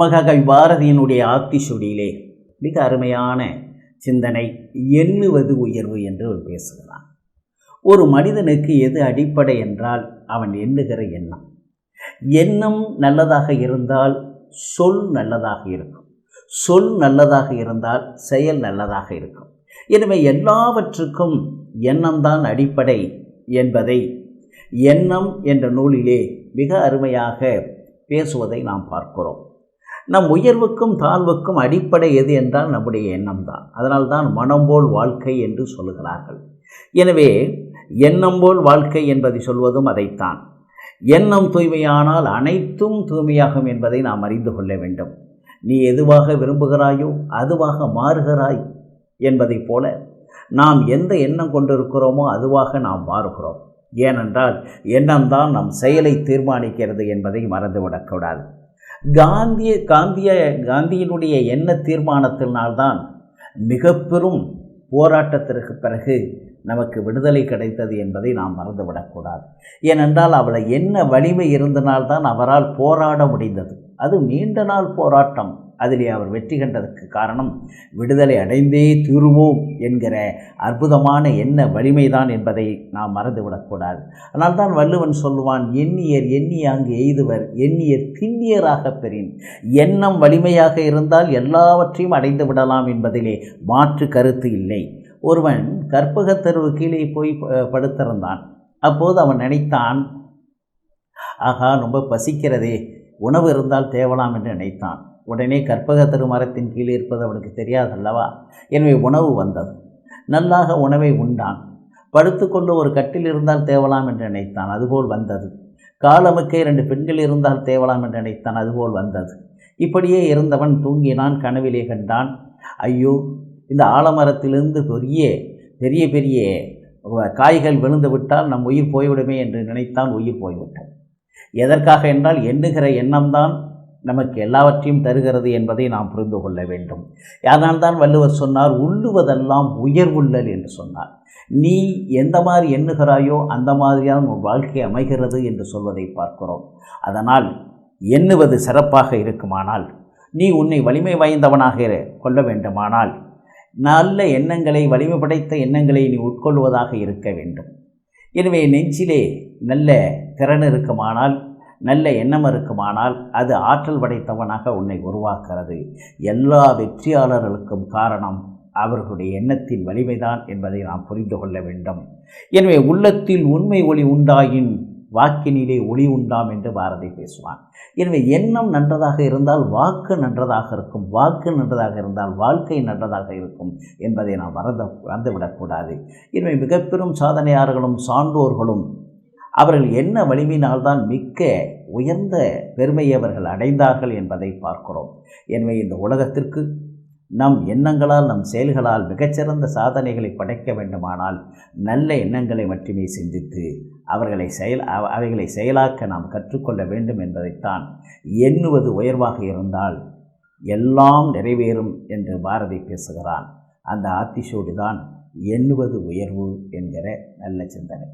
மகாகவி பாரதியினுடைய ஆத்திசூடியிலே மிக அருமையான சிந்தனை எண்ணுவது உயர்வு என்று அவர் பேசுகிறான் ஒரு மனிதனுக்கு எது அடிப்படை என்றால் அவன் எண்ணுகிற எண்ணம். எண்ணம் நல்லதாக இருந்தால் சொல் நல்லதாக இருக்கும். சொல் நல்லதாக இருந்தால் செயல் நல்லதாக இருக்கும். எனவே எல்லாவற்றுக்கும் எண்ணம்தான் அடிப்படை என்பதை எண்ணம் என்ற நூலிலே மிக அருமையாக பேசுவதை நாம் பார்க்கிறோம். நம் உயர்வுக்கும் தாழ்வுக்கும் அடிப்படை எது என்றால் நம்முடைய எண்ணம் தான் அதனால்தான் மனம் போல் வாழ்க்கை என்று சொல்லுகிறார்கள். எனவே எண்ணம் போல் வாழ்க்கை என்பதை சொல்வதும் அதைத்தான். எண்ணம் தூய்மையானால் அனைத்தும் தூய்மையாகும் என்பதை நாம் அறிந்து கொள்ள வேண்டும். நீ எதுவாக விரும்புகிறாயோ அதுவாக மாறுகிறாய் என்பதைப் போல நாம் எந்த எண்ணம் கொண்டிருக்கிறோமோ அதுவாக நாம் மாறுகிறோம். ஏனென்றால் எண்ணம்தான் நம் செயலை தீர்மானிக்கிறது என்பதை மறந்துவிடக்கூடாது. காந்திய காந்திய காந்தியினுடைய எண்ண தீர்மானத்தினால்தான் மிக பெரும் போராட்டத்திற்கு பிறகு நமக்கு விடுதலை கிடைத்தது என்பதை நாம் மறந்துவிடக்கூடாது. ஏனென்றால் அவளை என்ன வலிமை இருந்தனால்தான் அவரால் போராட முடிந்தது. அது நீண்ட நாள் போராட்டம். அதிலே அவர் வெற்றி கண்டதற்கு காரணம் விடுதலை அடைந்தே தீருவோம் என்கிற அற்புதமான எண்ண வலிமைதான் என்பதை நாம் மறந்துவிடக்கூடாது அதனால்தான் வள்ளுவன் சொல்லுவான் எண்ணியர் எண்ணியாங்கு எய்துவர் எண்ணியர் திண்ணியராக பெறின். எண்ணம் வலிமையாக இருந்தால் எல்லாவற்றையும் அடைந்து விடலாம் என்பதிலே மாற்று கருத்து இல்லை. ஒருவன் கற்பகத்தருவு கீழே போய் படுத்திருந்தான். அப்போது அவன் நினைத்தான் ஆகா ரொம்ப பசிக்கிறதே. உணவு இருந்தால் தேவலாம் என்று நினைத்தான். உடனே கற்பகத்தரு மரத்தின் கீழே இருப்பது அவனுக்கு தெரியாதல்லவா? எனவே உணவு வந்தது. நல்லாக உணவை உண்டான். படுத்துக்கொண்டு ஒரு கட்டில் இருந்தால் தேவலாம் என்று நினைத்தான். அதுபோல் வந்தது. காலமுக்கே இரண்டு பெண்கள் இருந்தால் தேவலாம் என்று நினைத்தான். அதுபோல் வந்தது. இப்படியே இருந்தவன் தூங்கினான். கனவிலே கண்டான். ஐயோ இந்த ஆலமரத்திலிருந்து பெரிய பெரிய பெரிய காய்கள் விழுந்து விட்டால் நம் உயிர் போய்விடுமே என்று நினைத்தான். உயிர் போய்விட்டது. எதற்காக என்றால் எண்ணுகிற எண்ணம்தான் நமக்கு எல்லாவற்றையும் தருகிறது என்பதை நாம் புரிந்து கொள்ள வேண்டும். அதனால்தான் வள்ளுவர் சொன்னார் உள்ளுவதெல்லாம் உயர்வுள்ளல் என்று சொன்னார். நீ எந்த மாதிரி எண்ணுகிறாயோ அந்த மாதிரியான உன் வாழ்க்கை அமைகிறது என்று சொல்வதை பார்க்கிறோம். அதனால் எண்ணுவது சிறப்பாக இருக்குமானால் நீ உன்னை வலிமை வாய்ந்தவனாக கொள்ள வேண்டுமானால் நல்ல எண்ணங்களை வலிமை படைத்த எண்ணங்களை நீ உட்கொள்வதாக இருக்க வேண்டும். எனவே நெஞ்சிலே நல்ல திறன் இருக்குமானால் நல்ல எண்ணம் இருக்குமானால் அது ஆற்றல் படைத்தவனாக உன்னை உருவாக்குறது எல்லா வெற்றியாளர்களுக்கும் காரணம் அவர்களுடைய எண்ணத்தின் வலிமைதான் என்பதை நாம் புரிந்து கொள்ள வேண்டும். எனவே உள்ளத்தில் உண்மை ஒளி உண்டாயின் வாக்கினிலே ஒளி உண்டாம் என்று பாரதி பேசுவான். எனவே எண்ணம் நன்றதாக இருந்தால் வாக்கு நன்றதாக இருக்கும் வாக்கு நன்றதாக இருந்தால் வாழ்க்கை நன்றதாக இருக்கும் என்பதை நாம் மறந்து மறந்துவிடக்கூடாது. எனவே மிக பெரும் சாதனையாளர்களும் சான்றோர்களும் அவர்கள் என்ன வலிமையினால்தான் மிக்க உயர்ந்த பெருமையை அவர்கள் அடைந்தார்கள் என்பதை பார்க்கிறோம். எனவே இந்த உலகத்திற்கு நம் எண்ணங்களால் நம் செயல்களால் மிகச்சிறந்த சாதனைகளை படைக்க வேண்டுமானால் நல்ல எண்ணங்களை மட்டுமே சிந்தித்து அவர்களை செயல் அவைகளை செயலாக்க நாம் கற்றுக்கொள்ள வேண்டும் என்பதைத்தான் எண்ணுவது உயர்வாக இருந்தால் எல்லாம் நிறைவேறும் என்று பாரதி பேசுகிறான். அந்த ஆத்திசோடு தான் எண்ணுவது உயர்வு என்கிற நல்ல சிந்தனை.